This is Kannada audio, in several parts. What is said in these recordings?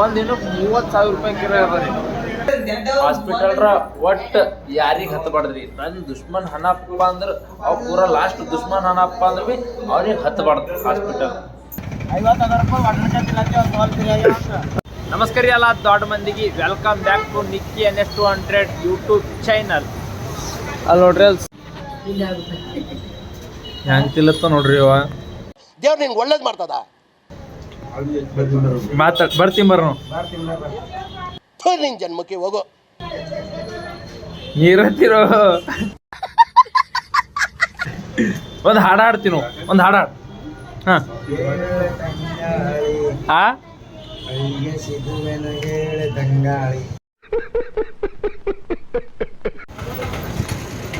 ಒಂದ್ ದಿನಕ್ಕೆ ಮೂವತ್ತು ಸಾವಿರ ರೂಪಾಯಿ ಕಿರಾಯ ಅದ ರೀ. ಹಾಸ್ಪಿಟಲ್ರ ಒಟ್ಟ ಯಾರಿಗೆ ಹತ್ತಬಾರ್ದ್ರಿ ನನ್ ದುಶ್ಮನ್ ಹಣಪ್ಪ ಅಂದ್ರ ಅವ್ ಪೂರ ಲಾಸ್ಟ್ ದುಶ್ಮನ್ ಹನಪ್ಪ ಅಂದ್ರ ಬಿ ಅವ್ರಿಗೆ ಹತ್ತಬಾರ್ದು ಹಾಸ್ಪಿಟಲ್ ನಮಸ್ಕಾರ ಎಲ್ಲ ದೊಡ್ಡ ಮಂದಿಗೆ. Welcome back to Nikki N S two hundred YouTube channel ಅಲ್ಲಿ ನೋಡ್ರಿ ಅಲ್ಲಿ ಹೆಂಗ್ ತಿಲ್ಲತ್ತ ನೋಡ್ರಿ ಅವ ದೇವ್ರು ನಿಂಗೆ ಒಳ್ಳೇದು ಮಾಡ್ತದ? ಮಾತಾಡ್ ಬರ್ತೀನಿ ಬರ್ರಿ ಥು, ನಿನ್ ಜನ್ಮಕ್ಕೆ ಹೋಗು. ನೀರತ್ತಿರೋ. ಒಂದ್ ಹಾಡ ಹಾಡ್ತೀನು ಒಂದ್ ಹಾಡ ಹಾಡ್. ಹಾ. ಆ?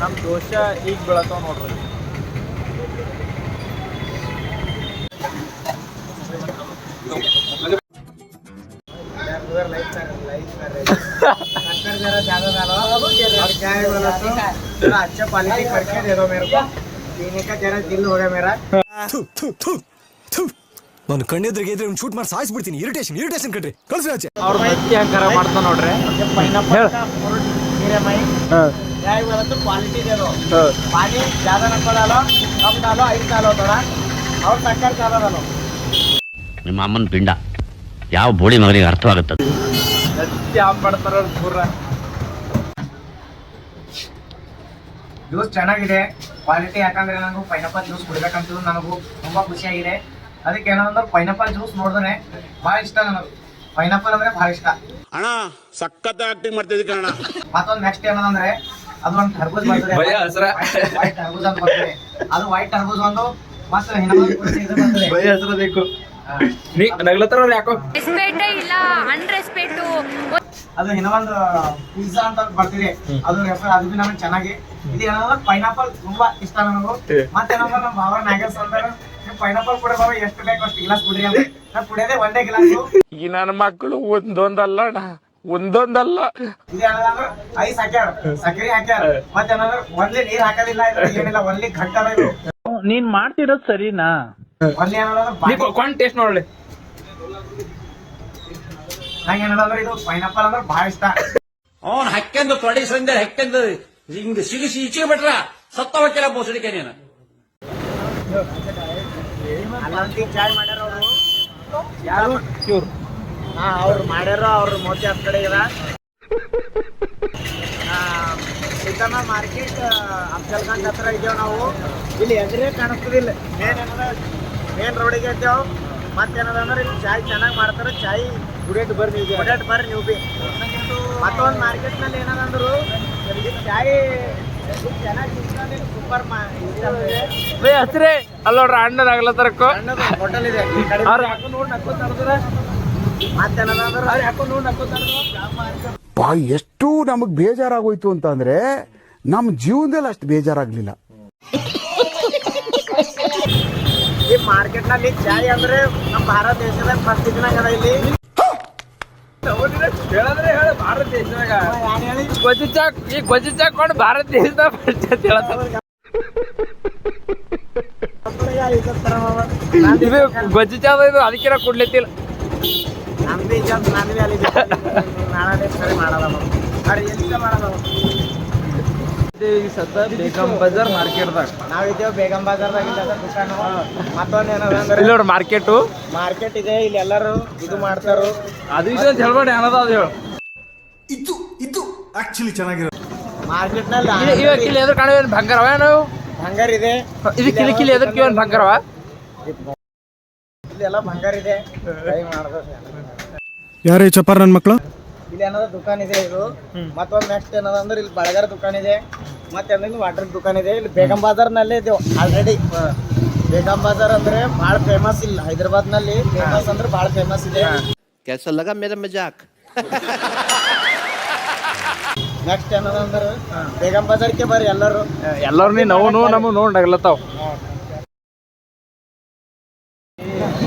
ನಮ್ ದೋಷ ಈಗ ಬೆಳತಾವ ನೋಡ್ರಿ. अच्छा क्वालिटी करके दे दो मेरे को पीने का जरा दिल हो गया मेरा ನಾನು ಕಣ್ಣೆದ್ರಿಗೆ ಇದ್ರೆ ಶೂಟ್ ಮಾಡಿ ಸಾಯಿಸ್ಬಿಡ್ತೀನಿ ಇರಿಟೇಷನ್ ಇರಿಟೇಷನ್ ಕಣ್ರಿ ಕಳ್ಸಿ ಆಚೆ ಅವ್ರ ಮೈತಿ ಹಂಗಾರ ಮಾಡ್ತಾವ ನೋಡ್ರಿ पाइनएप्पल हेल। का फ्रूट मेरे भाई क्या है बोला तो क्वालिटी दे दो पानी ज्यादा नको डालो कम डालो ऐसा डालो थोड़ा और शक्कर ज्यादा डालो ನಿಮ್ಮ ಅಮ್ಮನ ಪಿಂಡ ಯಾವ ಬೋಳಿ ಮಗನಿಗೆ ಪೂರ. ಜ್ಯೂಸ್ ಚೆನ್ನಾಗಿದೆ. ಕ್ವಾಲಿಟಿ ಯಾಕಂದ್ರೆ ನನಗೂ ಪೈನಾಪಲ್ ಜ್ಯೂಸ್ ಕುಡಿಬೇಕಂತ ನನಗೂ ತುಂಬಾ ಖುಷಿಯಾಗಿದೆ. ಅದಕ್ಕೆ ಏನಂದ್ರೆ ಪೈನಾಪಲ್ ಜ್ಯೂಸ್ ನೋಡಿದ್ರೆ ಬಹಳ ಇಷ್ಟ ನನಗೆ. ಪೈನಾಪಲ್ ಅಂದ್ರೆ ಬಹಳ ಇಷ್ಟ. ಅಣ್ಣ ಸಖತ್ ಆಕ್ಟಿಂಗ್ ಮಾಡ್ತಿದ್ದೆ ಕಣ ಮತ್ತೊಂದು ನೆಕ್ಸ್ಟ್ ಏನಂದ್ರೆ ಅದು ಒಂದು ಟರ್ಬೂಜ್ ಬರ್ತದೆ. ವೈಟ್ ಟರ್ಬೂಜ್ ಅಂತ ಬರ್ತದೆ. ಅದು ವೈಟ್ ಟರ್ಬೂಜ್ ಒಂದು ಮತ್ತೆ ಬರ್ತದೆ. ಬೇಕು. ನೀ ನಗ್ಲತ್ತಾರ ಯಾಕೋ? ರೆಸ್ಪೆಕ್ಟ್ ಇಲ್ಲ ಅನ್ರೆಸ್ಪೆಕ್ಟ್ ಅದು ಇನ್ನೊಂದು ಪಿಜ್ಜಾ ಅಂತ ಬರ್ತಿದೆ. ಅದು ರೆಫರ್ ಅದು ಬಿ ನಮಗೆ ಚೆನ್ನಾಗಿ. ಇದು ಏನಂದ್ರೆ ಪೈನಾಪಲ್ ತುಂಬಾ ಇಷ್ಟ ನನಗೂ ಮತ್ತೆ ಏನಂದ್ರೆ ನಮ್ಮ ಭಾವ ನಾಗೇಶ್ ಅಂತಾರೆ ಪೈನಾಪಲ್ ಕೂಡ ಬಾಬಾ ಎಷ್ಟು ಬೇಕು ಅಷ್ಟು ಗ್ಲಾಸ್ ಕುಡಿರಿ ಅಂತ. ನಾನು ಕುಡಿಯೋದೇ ಒಂದೇ ಗ್ಲಾಸ್ ಈ ನನ್ನ ಮಕ್ಕಳು ಒಂದೊಂದಲ್ಲ ಒಂದೊಂದಲ್ಲ. ಇದು ಏನಂದ್ರೆ ಐಸ್ ಹಾಕ್ಯಾರ ಸಕ್ಕರೆ ಹಾಕ್ಯಾರ. ಮತ್ತೆ ಏನಂದ್ರೆ ಒಂದ್ಲಿ ನೀರ್ ಹಾಕೋದಿಲ್ಲ ಏನಿಲ್ಲ ಒಂದ್ಲಿ ಘಟ್ಟ ಇದು. ನೀನ್ ಮಾಡ್ತಿರೋದ್ ಸರಿನಾ? ಕೊಂಡ್ ಟೇಸ್ಟ್ ನೋಡಲಿ ನಂಗೆ ಏನಂದ್ರೆ ಇದು ಪೈನಾಪಲ್ ಅಂದ್ರೆ ಬಹಳ ಇಷ್ಟ. ಅವನ್ ಹಕ್ಕೆಂದು ತೊಡೆ ಸಂದೆ ಹಕ್ಕೆಂದು ಹಿಂಗ್ ಸಿಗಿಸಿ ಈಚೆ ಬಿಟ್ರ ಸತ್ತ ಹೋಗ್ತಿಲ್ಲ ಬೋಸಡಿಕೆ ನೀನು. ಅಲ್ಲಂತಿ ಚಾಯ್ ಮಾಡ್ಯಾರ ಅವರು. ಯಾರು? ಇವ್ರು ಹಾ ಅವ್ರು ಮಾಡ್ಯಾರ ಅವ್ರ ಮೋತಿ ಹತ್ ಕಡೆ ಇದ ಸೀತಮ್ಮ ಮಾರ್ಕೆಟ್ ಅಫ್ಜಲ್ಗಂಜ್ ಹತ್ರ ಇದ್ದೇವ್ ನಾವು. ಇಲ್ಲಿ ಎದುರೇ ಕಾಣಿಸ್ತದಿಲ್ಲ. ಮೇನ್ ರೋಡಿಗೆ ಇದ್ದೇವ್ ಮತ್ತೇನದ ಅಂದ್ರೆ ಇಲ್ಲಿ ಚಾಯ್ ಚೆನ್ನಾಗಿ ಮಾಡ್ತಾರೆ. ಚಾಯ್ ಗುಡೇಟ್ ಬರ್ ನೀವು ಗುಡೇಟ್ ಬರ್ ನೀವು ಬಿ. ಮತ್ತೊಂದು ಮಾರ್ಕೆಟ್ನಲ್ಲಿ ಏನದಂದ್ರು ಇಲ್ಲಿ ಚಾಯ್ ಚೆನ್ನಾಗಿ ಸೂಪರ್ ಮಾ ಬೇ ಹಸ್ರೇ ಅಲ್ಲ ನೋಡ್ರಿ ಅಣ್ಣ ಆಗ್ಲತ್ತಾರಕ್ಕೋ ಹೋಟೆಲ್ ಇದೆ. ಮತ್ತೇನದಂದ್ರೆ ಬಾ ಎಷ್ಟು ನಮಗ್ ಬೇಜಾರಾಗೋಯ್ತು ಅಂತ ಅಂದ್ರೆ ನಮ್ಮ ಜೀವನದಲ್ಲಿ ಅಷ್ಟು ಬೇಜಾರಾಗ್ಲಿಲ್ಲ. ಈ ಮಾರ್ಕೆಟ್ನಲ್ಲಿ ಚಾಯ್ ಅಂದ್ರೆ ನಮ್ಮ ಭಾರತ ದೇಶದಾಗ ಫಸ್ಟ್ ಅದ ಇಲ್ಲಿ. ಹೇಳಂದ್ರೆ ಹೇಳ ಭಾರತ ದೇಶದಾಗ. ಗೊಜ್ಜಿ ಚಾಕ್ ಈ ಗೊಜ್ಜಿ ಚಾಕ್ ಕೊಂಡು ಭಾರತ ದೇಶದಾಗ ಫಸ್ಟ್ ಅಂತ ಹೇಳತ್ತಾರ ಇದು ಗೊಜ್ಜಿ ಚಾದ ಇದು ಅದಕ್ಕಿರ ಕುಡ್ಲಿತ್ತಿಲ್ಲ ನಮ್ ಬಿ ಜಮ್ ನನ್ ಅಲ್ಲಿ ನಾಳೆ ಸರಿ ಮಾಡಲ್ಲ ಅವ್ರು ಮಾಡಲ್ಲ ಈಗ ಸದ್ದ ಬೇಗಂ ಬಜಾರ್ ಮಾರ್ಕೆಟ್ದಾಗ. ನಾವಿದ್ದೇವೆ ಬೇಗಂ ಬಾಜಾರ್ದಾಗ ದುಕಾನ. ಮತ್ತೊಂದು ಏನದಂದ್ರೆ ಇಲ್ಲಿ ನೋಡಿ ಮಾರ್ಕೆಟು. ಮಾರ್ಕೆಟ್ ಇದೆ ಇಲ್ಲಿ ಎಲ್ಲರೂ ಇದು ಮಾಡ್ತಾರು. ಅದು ಇದು ಅಂತ ಹೇಳ್ಬೇಡಿ ಏನದ ಅದು ಹೇಳು. ಇದು ಇದು ಆಕ್ಚುಲಿ ಚೆನ್ನಾಗಿರೋ ಮಾರ್ಕೆಟ್ನಲ್ಲಿ ಇಲ್ಲಿ ಇವಾಗ ಇಲ್ಲಿ ಎದುರು ಕಾಣುವ ಬಂಗಾರವ ಏನು? ಬಂಗಾರ ಇದೆ. ಇದು ಕಿಲಿ ಕಿಲಿ ಎದುರು ಕಿವನ್ ಬಂಗಾರವ ಇಲ್ಲಿ ಎಲ್ಲ ಬಂಗಾರ ಇದೆ. ಟ್ರೈ ಮಾಡ್ಬೇಕು. ಯಾರೇ ಚಪಾರ್ ನನ್ನ ಮಕ್ಕಳು ಇಲ್ಲಿ ಏನದ ದುಕಾನ್ ಇದೆ ಇದು? ಮತ್ತೊಂದು ನೆಕ್ಸ್ಟ್ ಏನದ ಅಂದ್ರೆ ಇಲ್ಲಿ ಬಳಗಾರ ದುಕಾನ್ ಇದೆ. ಮತ್ತೆ ಅಂದ್ರೆ ವಾಟರ್ ದುಕಾನ್ ಇದೆ. ಇಲ್ಲಿ ಬೇಗಂ ಬಾಜಾರ್ನಲ್ಲಿ ಇದೆವು ಆಲ್ರೆಡಿ ಬೇಗಂ ಬಾಜಾರ್ ಅಂದ್ರೆ ಬಹಳ ಫೇಮಸ್ ಇಲ್ಲ. ಹೈದರಾಬಾದ್ನಲ್ಲಿ ಫೇಮಸ್ ಅಂದ್ರೆ ಬಹಳ ಫೇಮಸ್ ಇದೆ. ಕೆಲಸ ಲಗ ಮೇರ ಮಜಾಕ್. ನೆಕ್ಸ್ಟ್ ಏನದ ಅಂದ್ರೆ ಬೇಗಂ ಬಾಜಾರ್ಗೆ ಬರ್ರಿ ಎಲ್ಲರೂ. ಎಲ್ಲರೂ ನೀ ನಾವು ನಮಗೆ ನೋಡಿ ನಗ್ಲತ್ತಾವ.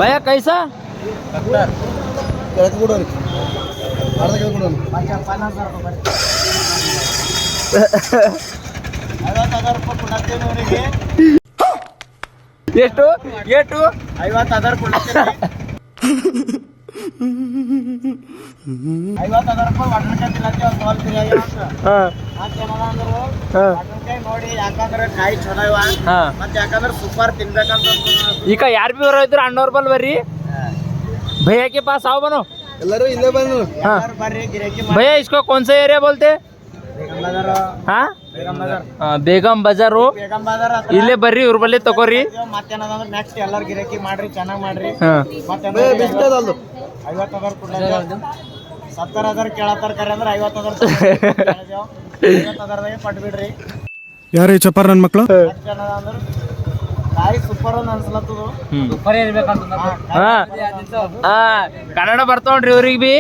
ಭಯ ಕೈಸಾ? ಐವತ್ತು ರೂಪಾಯಿ ಕೊಡತ್ತೇನೆ ಅವರಿಗೆ ಎಷ್ಟು? ಎಷ್ಟು ಐವತ್ತು ಹಜಾರ್ ರೂಪಾಯಿ ನೋಡಿ ಯಾಕಂದ್ರೆ ಕಾಯಿ ಚಲೋ ಇವ ಮತ್ತೆ ಯಾಕಂದ್ರೆ ಸೂಪರ್ ತಿನ್ಬೇಕಂತ ಈಗ ಯಾರು ಬಿ ಬರೋ ಇದ್ರು ಅಣ್ಣವ್ರ ಬಲ್ ಬರ್ರಿ. ಭಯಕ್ಕೆ ಪಾಸ್ ಆವ್ ಬನು. ಎಲ್ಲರೂ ಇಲ್ಲೇ ಬಂದು हाँ भैया इसको कौन सा एरिया बोलते हाँ हाँ, ಬೇಗಂ ಬಜಾರು. ಇಲ್ಲೇ ಬರ್ರಿ ಇವ್ರ ಬಲ್ಲಿ ತಗೋರಿ. ಮತ್ತೇನದಂದ್ರೆ ನೆಕ್ಸ್ಟ್ ಎಲ್ಲರೂ ಗಿರಾಕಿ ಮಾಡ್ರಿ ಚೆನ್ನಾಗಿ ಮಾಡ್ರಿ. ಹಾ. ಬೇ, ಬಿಸ್ತ್ ಅದ ಅದು. ಐವತ್ತು ಅದರ ಸತ್ತರ ಅದರ ಕೇಳತ್ತಾರ ಕರೆ ಅಂದ್ರೆ ಐವತ್ತು ಅದರ ಐವತ್ತು ಅದರದಾಗೆ ಪಟ್ಬಿಡ್ರಿ ಯಾರು ಈ ಚಪ್ಪಾರ ನನ್ನ ಮಕ್ಕಳು ಮತ್ತೇನದ ಅಂದ್ರೆ ಕಾಯಿ ಸೂಪರ್ ಅಂತ ಅನ್ಸ್ಲತ್ತದು. ಹಾ. ಹಾ. ಕನ್ನಡ ಬರ್ತಾವ್ರಿ ಇವ್ರಿಗೆ ಬಿ?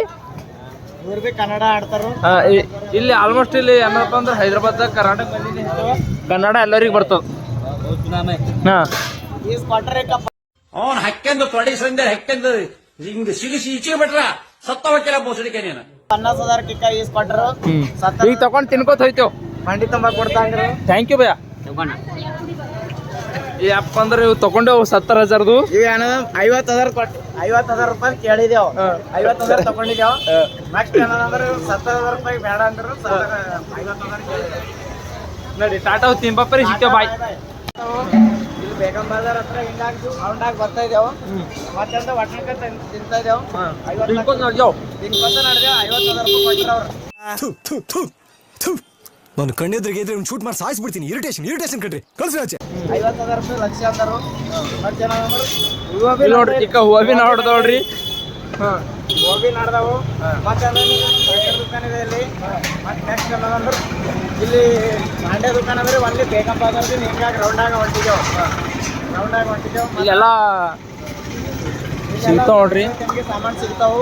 ಇವ್ರು ಬಿ ಕನ್ನಡ ಆಡ್ತಾರ. ಹಾ, ಇಲ್ಲಿ ಆಲ್ಮೋಸ್ಟ್ ಇಲ್ಲಿ ಏನಪ್ಪ ಅಂದ್ರೆ ಹೈದ್ರಾಬಾದ್ ಕರ್ನಾಟಕ ಕನ್ನಡ ಎಲ್ಲರಿಗೂ ಬರ್ತದ. ಹಾ. ಈ ಕಪ್ಪ ಅವನ್ ಹಕ್ಕೆಂದು ತೊಡಿ ಸಂದೆ ಹಕ್ಕೆಂದು ಹಿಂಗ್ ಸಿಗಿಸಿ ಈಚೆ ಬಿಟ್ರ ಸತ್ತ ಹೋಗ್ತಿಲ್ಲ ಬೋಸಡಿಕೆ ನೀನು. ಪನ್ನಾಸ್ ಹಜಾರ್ ಕಿಕ್ಕ ಈ ಸ್ಕ್ವಾಟರ್ ಸತ್ತ ಈಗ ತಗೊಂಡ್ ತಿನ್ಕೋತ ಹೋಯ್ತೇವ್. ಮಂಡಿ ಕೊಡ್ತಾ ಅಂದ್ರೆ. ಥ್ಯಾಂಕ್ ಯು ಭಯ್ಯ. ಈ ಅಪ್ಪ ಅಂದ್ರೆ ಇವು ತಗೊಂಡೇವು ಸತ್ತರ ಹಜಾರ್ದು. ಇವ್ ಏನ ಐವತ್ ಹಜಾರ್ ಕೊಟ್ಟು ಐವತ್ ಹಜಾರ್ ರೂಪಾಯಿ ಕೇಳಿದೇವ್. ಐವತ್ ಹಜಾರ್ ತಗೊಂಡಿದ್ದೇವ್ ನೆಕ್ಸ್ಟ್ ಏನಂದ್ರೆ ಸತ್ತರ ಹಜಾರ್ ರೂಪಾಯಿ ಬೇಡ ಅಂದ್ರು ಐವತ್ ಹಜಾರ್ ನೋಡಿ ಟಾಟಾ ತಿಂಬಪ್ಪರಿ ಸಿಕ್ಕ ಬಾಯ್. ಇಲ್ಲಿ ಬೇಗಂ ಬಜಾರ್ ಹತ್ರ ಹಿಂಗಾಗಿ ರೌಂಡಾಗಿ ಬರ್ತಾ ಇದ್ದೇವ್. ಮತ್ತೆ ಅಂತ ಒಟ್ಟಣಕ ತಿಂತಾ ಇದ್ದೇವು. ಐವತ್ ತಿನ್ಕೋತ ನೋಡ್ಜಾವ್ ತಿನ್ಕೊಂತ ನಡೆದೇವ್ ಐವತ್ ಹಜಾರ್ ರೂಪಾಯಿ ಕೊಟ್ರ ಥು. ನಾನು ಕಣ್ಣೆದ್ರಿಗೆ ಇದ್ರೆ ಶೂಟ್ ಮಾಡಿ ಸಾಯಿಸ್ಬಿಡ್ತೀನಿ. ಇರಿಟೇಷನ್ ಇರಿಟೇಷನ್ ಕಣ್ರಿ. ಕಳ್ಸಿ ಆಚೆ. ಐವತ್ ಹಜಾರ್ ರೂಪಾಯಿ ಲಕ್ಷ ಅಂತಾರು ಮತ್ತೇನಂದ್ರೆ ಇಲ್ಲಿ ನೋಡ್ರಿ ಇಕ್ಕ ಹೂವ ಬಿ ನೋಡ್ದ ನೋಡ್ರಿ ಗೋಬಿ ನಡ್ದಾವು. ಮತ್ತೆ ದುಕಾನ್ ಇದೆ ಇಲ್ಲಿ. ಮತ್ತೆ ನೆಕ್ಸ್ಟ್ ಏನಂದ್ರೆ ಇಲ್ಲಿ ಮಾಂಡ್ಯ ದುಕಾನ್ ಅಂದ್ರೆ ಒನ್ಲಿ ಬೇಗಂ ಅದ್ರಿ ಹಿಂಗಾಗಿ ರೌಂಡಾಗ ಹೊಂಟಿದ್ದೇವು. ರೌಂಡಾಗ ಹೊಂಟಿದ್ದೇವು. ಇಲ್ಲೆಲ್ಲ ಸಿಗ್ತಾವ್ ನೋಡ್ರಿ. ಸಾಮಾನು ಸಿಗ್ತಾವು.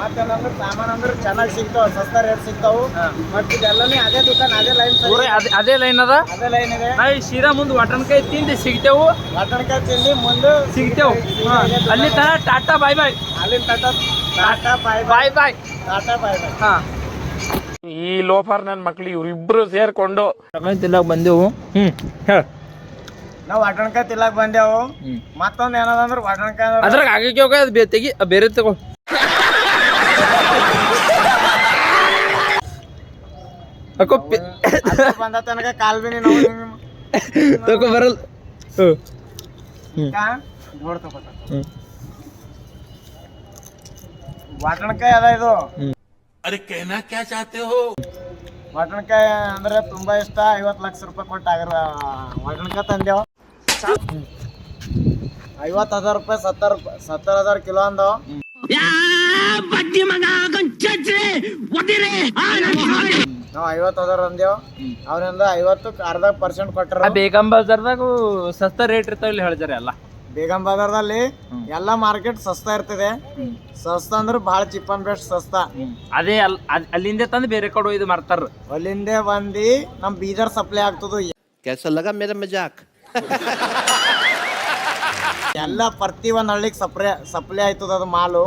ಮತ್ತೆ ಏನಂದ್ರೆ ಸಾಮಾನು ಅಂದ್ರೆ ಚೆನ್ನಾಗಿ ಸಿಗ್ತಾವ ಸಸ್ತಾ ರೇಟ್ ಸಿಗ್ತಾವು. ಮತ್ತೆ ಇದೆಲ್ಲನೇ ಅದೇ ದುಕಾನ್ ಅದೇ ಲೈನ್ ಅದೇ ಅದೇ ಲೈನ್ ಅದ? ಅದೇ ಲೈನ್ ಇದೆ. ನಾ ಈ ಸೀದಾ ಮುಂದೆ ವಟನ್ಕಾಯಿ ತಿಂದು ಸಿಗ್ತೇವು. ವಟನ್ಕಾಯಿ ತಿಂದು ಮುಂದೆ ಸಿಗ್ತೇವು. ಅಲ್ಲಿ ತರ ಟಾಟಾ ಬಾಯ್ ಬಾಯ್. ಅಲ್ಲಿ ಟಾಟಾ ಟಾಟಾ ಬಾಯ್ ಬಾಯ್. ಬಾಯ್ ಟಾಟಾ ಬಾಯ್ ಬಾಯ್. ಹಾ. ಈ ಲೋಫರ್ ನನ್ನ ಮಕ್ಳು ಇವ್ರಿಬ್ರು ಸೇರ್ಕೊಂಡು. ತಿನ್ನಕ್ ಬಂದೆವು. ಹ್ಮ್. ಹೇಳ. ನಾವು ವಾಟಣ್ಕಾಯಿ ತಿಲ್ಲಕ್ ಬಂದೆವು. ಮತ್ತೊಂದ್ ಏನದ ಅಂದ್ರೆ ವಾಟಣ್ಕಾಯಿ ಅದ್ರಾಗ ಆಗಕ್ಕೆ ಹೋಗ ಅದು ಬೇ ತೆಗಿ ಆ ಬೇರೆ ತಗೋ. ಅಕ್ಕೋ ಪೆ- ಬಂದ ತನಕ ಕಾಲ್ ಬಿನಿ ನಾವು ತಗೋ ತಗೋತ. ವಾಟಣ್ಕಾಯಿ ಅದ ಇದು. ಅರೆ ನಾ ಕ್ಯಾ ಚಾಹತೆ ಹೋ? ವಾಟಣ್ಕಾಯಿ ಅಂದ್ರೆ ತುಂಬಾ ಇಷ್ಟ. ಐವತ್ ಲಕ್ಷ ರೂಪಾಯಿ ಕೊಟ್ಟು ಆಗಿರ ವಾಟಣ್ಕಾಯಿ ತಂದೆವು ಐವತ್ ಹಜಾರ್ ರೂಪಾಯಿ ಸತ್ತರ ಸತ್ತರ ಹಜಾರ್ ಕಿಲೋ ಅಂದವು ನಾವು ಐವತ್ ಹಜಾರ್ ಅಂದೇವು ಅವ್ರಿಂದ ಐವತ್ತು ಅರ್ಧ ಪರ್ಸೆಂಟ್ ಕೊಟ್ಟರು ಆ ಬೇಗಂ ಬಜಾರ್ದಾಗ ಸಸ್ತಾ ರೇಟ್ ಇರ್ತಾವ ಇಲ್ಲಿ ಹೇಳ್ತಾರೆ ಎಲ್ಲ ಬೇಗಂ ಬಜಾರ್ದಲ್ಲಿ ಎಲ್ಲಾ ಮಾರ್ಕೆಟ್ ಸಸ್ತಾ ಇರ್ತದೆ ಸಸ್ತಾ ಅಂದ್ರೆ ಬಹಳ ಚಿಪ್ ಅಂಡ್ ಬೆಸ್ಟ್ ಸಸ್ತಾ ಅದೇ ಅಲ್ ಅದ್- ಅಲ್ಲಿಂದ ತಂದು ಬೇರೆ ಕಡೆ ಇದು ಮಾರ್ತಾರ ಅಲ್ಲಿಂದೆ ಬಂದು ನಮ್ ಬೀದರ್ ಸಪ್ಲೈ ಆಗ್ತದ कैसा लगा मेरा मजाक ಎಲ್ಲ ಪ್ರತಿ ಒಂದ್ ಹಳ್ಳಿಗೆ ಸಪ್ಲೈ ಸಪ್ಲೈ ಆಯ್ತದ ಅದು ಮಾಲು.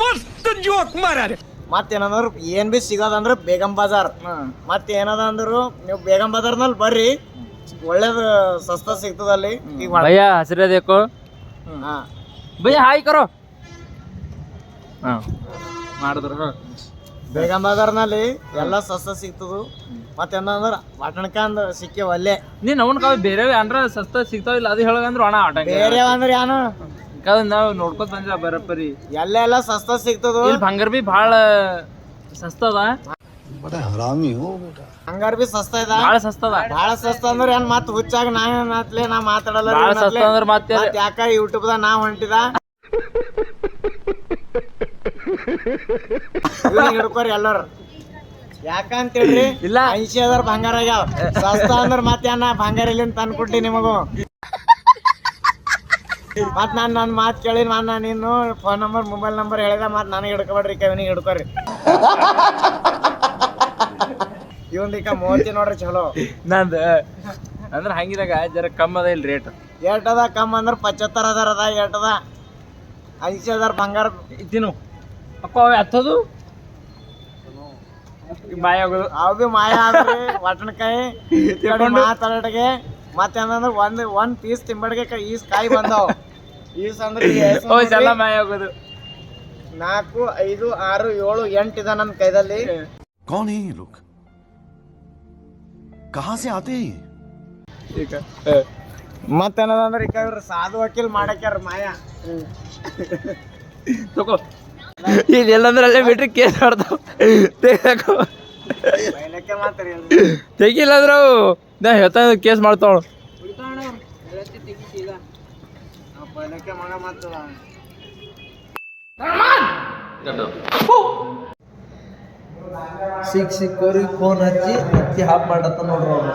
ಮಸ್ತ್ ಜೋಕ್ ಮಾರಾರೆ ಮತ್ತೇನಂದ್ರ ಏನ್ ಬಿ ಸಿಗೋದಂದ್ರ ಬೇಗಂ ಬಜಾರ್. ಮತ್ ಏನದ ಅಂದ್ರು ನೀವು ಬೇಗಂ ಬಜಾರ್ನಲ್ಲಿ ಬರ್ರಿ. ಒಳ್ಳೇದು ಸಸ್ತ ಸಿಗ್ತದ ಅಲ್ಲಿ. ಈಗ ಭಯ್ಯ ಹಸಿರ ದೇಕೋ. ಹಾ. ಭಯ್ಯ ಹಾಯ್ ಕರೋ. ಹಾ. ಮಾಡಿದ್ರು. ಹಾ ಬೇಗಂ ಬಜಾರ್ನಲ್ಲಿ ಎಲ್ಲ ಸಸ್ತಾ ಸಿಗ್ತದು. ಮತ್ತೇನಂದ್ರ ವಾಟಣಕ ಅಂದ್ರ ಸಿಕ್ಕಿ ಒಲ್ಲೆ. ನೀನ್ ಅವನ್ ಕಾವ್ ಬೇರೆ ಅಂದ್ರ ಸಸ್ತ ಸಿಗ್ತಾವ ಇಲ್ಲ ಅದು ಹೇಳಂದ್ರ ಒಣ ಆಟ ಬೇರೆ ಅಂದ್ರೆ ಏನು ನಾವ್ ನೋಡ್ಕೊತ ಬಂದ್ರ ಬರಪ್ಪರಿ ಎಲ್ಲ ಎಲ್ಲ ಸಸ್ತ ಸಿಗ್ತದ. ಇಲ್ಲಿ ಬಂಗಾರ ಬಿ ಭಾಳ ಸಸ್ತದ ಹಂಗಾರ ಬಿ ಸಸ್ತ ಇದ. ಭಾಳ ಸಸ್ತದ ಬಹಳ ಸಸ್ತ ಅಂದ್ರೆ ಏನ್ ಮತ್ ಹುಚ್ಚಾಗ ನಾ ಏನಾತ್ಲೆ ನಾ ಮಾತಾಡಲ್ಲ ಭಾಳ ಸಸ್ತ ಅಂದ್ರ ಮತ್ತೆ ಯಾಕ ಯೂಟ್ಯೂಬ್ ದಾಗ ನಾ ಹೊಂಟಿದ? ಹಿಡ್ಕೋರಿ ಎಲ್ಲರು. ಯಾಕಂತ ಹೇಳ್ರಿ ಇಲ್ಲ. ಐಸಿ ಹಜಾರ್ ಬಂಗಾರ ಆಗ್ಯಾವ. ಸಸ್ತ ಅಂದ್ರ ಮತ್ತೆ ನಾ ಬಂಗಾರ ಇಲ್ಲಿ ತಂದ್ಕೊಟ್ಟಿ ನಿಮಗೂ? ಮತ್ ನಾನ್ ನನ್ ಮಾತ್ ಕೇಳಿ ನಾನು ನೀನು ಫೋನ್ ನಂಬರ್ ಮೊಬೈಲ್ ನಂಬರ್ ಹೇಳಿದ ಮತ್ ನನಗೆ ಹಿಡ್ಕೊಬೇಡ್ರಿ ಕವಿನಿಗೆ ಹಿಡ್ಕೋರಿ. ಇವಂದಿಕ ಮೂವತ್ತಿ ನೋಡ್ರಿ ಚಲೋ. ನಂದ ಅಂದ್ರೆ ಹಂಗಿದಾಗ ಜರ ಕಮ್ಮಿ ಅದ ಇಲ್ಲಿ ರೇಟ್ ಏಟ್ ಅದ ಕಮ್ ಅಂದ್ರೆ ಪಚ್ಚತ್ತರ ಹಜಾರ್ ಅದ ಏಟ್ ಅದ. ಐಸಿ ಹಜಾರ್ ಬಂಗಾರ ತಿನ್ನು ಅಕ್ಕ ಅವ ಹತ್ತದು ಬಾಯ್ ಆಗೋದು ಅವ್ ಬಿ ಮಾಯ ಆದ್ರಿ ವಟಣಕಾಯಿ ಮಾತಾಡಗೆ ಮತ್ತೇನಂದ್ರ ಒಂದ್ ಒಂದ್ ಪೀಸ್ ತಿಂಬಡ್ಗೆ ಈಸ್ ಕಾಯಿ ಬಂದಾವ್ ಈಸ್ ಅಂದ್ರ ಈ ಎಸ್ ಓ ಎಲ್ಲ ಮಾಯ ಆಗೋದು ನಾಲ್ಕು ಐದು ಆರು ಏಳು ಎಂಟು ಇದೆ ನನ್ನ ಕೈದಲ್ಲಿ कौन है ये लोग कहां से आते हैं ये ಮತ್ತೇನದಂದ್ರೆ ಈಗ ಇವ್ರು ಸಾಧು ವಕೀಲ್ ಮಾಡಕ್ಯಾರ ಮಾಯಾ ತಗೋ ಇದು ಎಲ್ಲಂದ್ರಲ್ಲೇ ಬಿಟ್ರೆ ಕೇಸ್ ಮಾಡ್ತಾವ? ತೆಗಿಯಾಕೋ. ತೆಗಿಲ್ಲ ಅಂದ್ರೆ ಅವು. ನಾ ಹೇಳ್ತಾ ಕೇಸ್ ಮಾಡ್ತಾವಳು ಸಿಕ್ ಸಿಕ್ಕೋರಿಗೆ ಫೋನ್ ಹಚ್ಚಿ ಹಚ್ಚಿ ಹಾಪ್ ಮಾಡತ್ತ ನೋಡ್ರಿ ಅವ್ರು.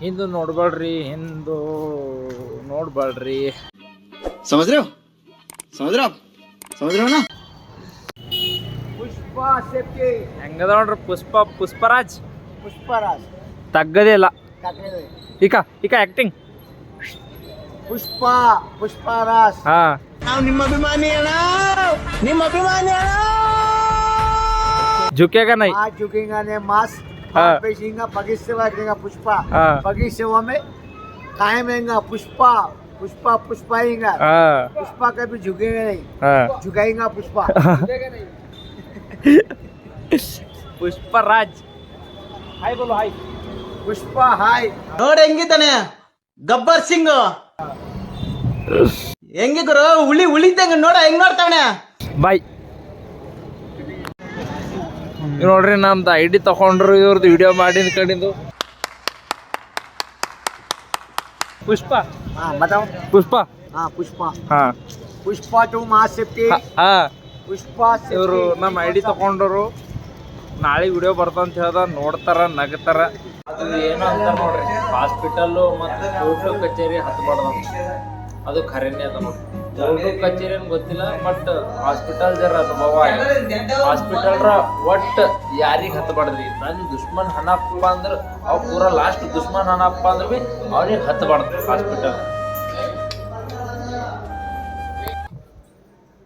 ಹಿಂದು ನೋಡ್ಬೇಡ್ರಿ ಹಿಂದು ನೋಡ್ಬೇಡ್ರಿ. ಸಮಜ್ರಿ ಸಮಜ್ರ ಸಮುದ್ರವನ? ಪುಷ್ಪ ಹೆಂಗದ ನೋಡ್ರಿ ಪುಷ್ಪ ಪುಷ್ಪರಾಜ್? ಪುಷ್ಪರಾಜ್. ತಗ್ಗದೇ ಇಲ್ಲ. ಈಗ ಈಗ ಆಕ್ಟಿಂಗ್ ಪುಷ್ಪ ಪುಷ್ಪರಾಜ್. ಹಾ. ನಾವು ನಿಮ್ಮ ಅಭಿಮಾನಿ ಅಣ್ಣ. ನಿಮ್ಮ ಅಭಿಮಾನಿ ಅಣ್ಣ. ಜುಕೆಗ ನೈ ಆ ಜುಕಿಂಗಾನೆ ಮಾಸ್. ಪೇಶಿಂಗ ಪಗಿಸವಾಗ್ರಿಂಗ ಪುಷ್ಪ. ಕಾಯಂ ಹೆಂಗ ಪುಷ್ಪ. पुष्पा हाँ। पगी सेवा में कायम रहेगा पुष्पा पुष्पा पुष्पाएगा हाँ पुष्पा कभी झुकेगा नहीं हाँ झुकाएगा पुष्पा ಪುಷ್ಪರಾಜ್ ಹಾಯ್ ಬೋಲು ಹಾಯ್ पुष्पा हाय ನೋಡಿ ಹೆಂಗಿದ್ದಾನೆ ಗಬ್ಬರ್ ಸಿಂಗ್ ಹೆಂಗಿ ಗುರು ಉಳಿ ಉಳಿದಂಗ ನೋಡ ಹೆಂಗ್ ನೋಡ್ತಾವನೆ ಬಾಯ್ ನೋಡ್ರಿ ನಮ್ದು ಐ ಡಿ ತಗೊಂಡ್ರು ಇವ್ರದ್ದು ವಿಡಿಯೋ ಮಾಡಿದ ಕಡಿಂದು ಪುಷ್ಪ ಹಾ बताओ ಪುಷ್ಪ हाँ पुष्पा ಹಾ पुष्पा टू महाशक्ति ಹಾ पुष्पा ಇವರು ನಮ್ಮ ಐ ಡಿ ತಗೊಂಡರು ನಾಳೆ ವಿಡಿಯೋ ಬರ್ತಂತ ಹೇಳ್ದ ನೋಡ್ತಾರ ನಗತಾರ ಅದು ಏನು ಅಂತ ನೋಡ್ರಿ ಹಾಸ್ಪಿಟಲ್ಲು ಮತ್ತು ಕೋರ್ಟು ಕಚೇರಿ ಹತ್ಬಾರ್ದು ಅದು ಖರೇನೆ ಅದ ನೋಡ್ರಿ ಕೋರ್ಟು ಕಚೇರಿ ಏನ್ ಗೊತ್ತಿಲ್ಲ ಬಟ್ ಹಾಸ್ಪಿಟಲ್ ಜರ ಅನುಭವ ಹಾಸ್ಪಿಟಲ್ರ ಒಟ್ಟ ಯಾರಿಗೆ ಹತ್ತಬಾರ್ದ್ರಿ ನನ್ನ ದುಶ್ಮನ್ ಹಣಪ್ಪ ಅಂದ್ರೆ ಅವ್ ಪೂರ ಲಾಸ್ಟ್ ದುಶ್ಮನ್ ಹಣಪ್ಪ ಅಂದ್ರೆ ಬಿ ಅವ್ರಿಗೆ ಹತ್ಬಾರ್ದು ಹಾಸ್ಪಿಟಲ್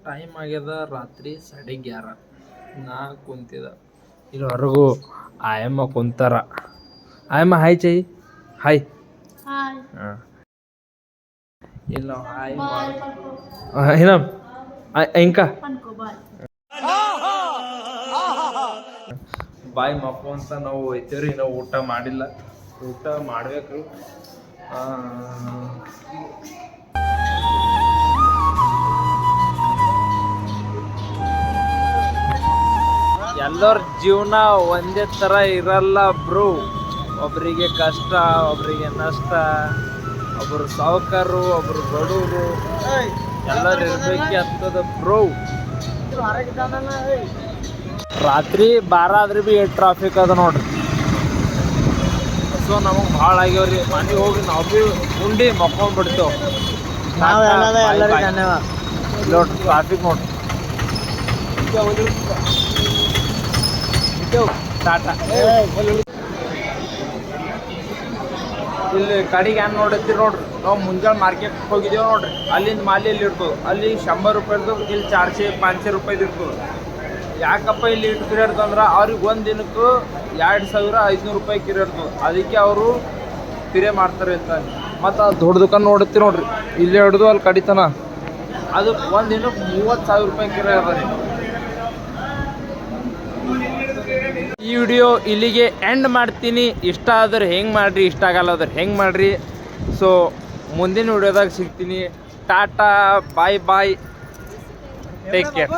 ಟೈಮ್ ಆಗ್ಯದ ರಾತ್ರಿ ಸಾಡೆ ಗ್ಯಾರ. ನಾ ಕುಂತಿದ ಇಲ್ಲಿ ಹೊರಗು ಆಯಮ್ಮ ಕುಂತಾರ. ಆಯಮ್ಮ ಹಾಯ್ ಚೈ. ಹಾಯ್ ಹಾಂ. ಇಲ್ಲ ಏನ? ಇಂಕ? ಬಾಯ್. ಮಕ್ಕು ಅಂತ ನಾವು ಹೋಯ್ತೇವ್ರಿ ನಾವು ಊಟ ಮಾಡಿಲ್ಲ. ಊಟ ಮಾಡಬೇಕು. ಎಲ್ಲರ ಜೀವನ ಒಂದೇ ಥರ ಇರಲ್ಲ ಬ್ರೂ. ಒಬ್ಬರಿಗೆ ಕಷ್ಟ ಒಬ್ಬರಿಗೆ ನಷ್ಟ. ಒಬ್ಬರು ಸಾವುಕಾರರು ಒಬ್ಬರು ಬಡವರು ಎಲ್ಲರೂ ಇರಬೇಕು ಅಂತದ ಬ್ರೋ ರಾತ್ರಿ ಬಾರ ಆದ್ರೆ ಬಿ ಎಷ್ಟು ಟ್ರಾಫಿಕ್ ಅದ ನೋಡ್ರಿ. ಸೊ ನಮಗೆ ಭಾಳ ಆಗ್ಯಾವ್ರಿ ಮನೆಗೆ ಹೋಗಿ ನಾವು ಬಿ ಉಂಡಿ ಮಕ್ಕೊಂಡ್ಬಿಡ್ತೇವೆ ಧನ್ಯವಾದ. ನೋಡ್ರಿ ಟ್ರಾಫಿಕ್ ನೋಡ್ರಿ ಟಾಟಾ ಇಲ್ಲಿ ಕಡೆಗೆ ಏನ್ ನೋಡತ್ತೀರಿ ನೋಡ್ರಿ. ನಾವು ಮುಂಜಾನೆ ಮಾರ್ಕೆಟ್ ಹೋಗಿದ್ದೇವೆ ನೋಡ್ರಿ. ಅಲ್ಲಿಂದ ಮಾಲಿ ಇಲ್ಲಿ ಇರ್ತದೆ, ಅಲ್ಲಿ ಶಂಬರ್ ರೂಪಾಯಿದು, ಇಲ್ಲಿ ಚಾರ್ಸೆ ಪಾಂಚೆ ರೂಪಾಯಿದು ಇರ್ತದೆ. ಯಾಕಪ್ಪ ಇಲ್ಲಿ ಇಟ್ಟು ಕಿರಿ ಇರ್ತಂದ್ರೆ ಅವ್ರಿಗೆ ಒಂದು ದಿನಕ್ಕೆ ಎರಡು ಸಾವಿರ ಐದುನೂರು ರೂಪಾಯಿ ಕಿರಿ ಇರ್ತದೆ ಅದಕ್ಕೆ ಅವರು ಪಿರೆ ಮಾಡ್ತಾರೆ ಅಂತ ಮತ್ತು ಆ ದೊಡ್ಡ ದುಕಾನ್ ನೋಡುತ್ತೀರಿ ನೋಡ್ರಿ. ಇಲ್ಲಿ ಹಿಡ್ದು ಅಲ್ಲಿ ಕಡಿತನ. ಅದು ಒಂದು ದಿನಕ್ಕೆ ಮೂವತ್ತು ಸಾವಿರ ರೂಪಾಯಿ ಕಿರೆ ಅದ ರೀ ಈ ವಿಡಿಯೋ ಇಲ್ಲಿಗೆ ಎಂಡ್ ಮಾಡ್ತೀನಿ. ಇಷ್ಟ ಆದ್ರೆ ಹೆಂಗೆ ಮಾಡ್ರಿ, ಇಷ್ಟ ಆಗಲ್ಲ ಆದ್ರೆ ಹೆಂಗೆ ಮಾಡ್ರಿ. ಸೊ ಮುಂದಿನ ವಿಡಿಯೋದಾಗ ಸಿಗ್ತೀನಿ. Tata bye bye take care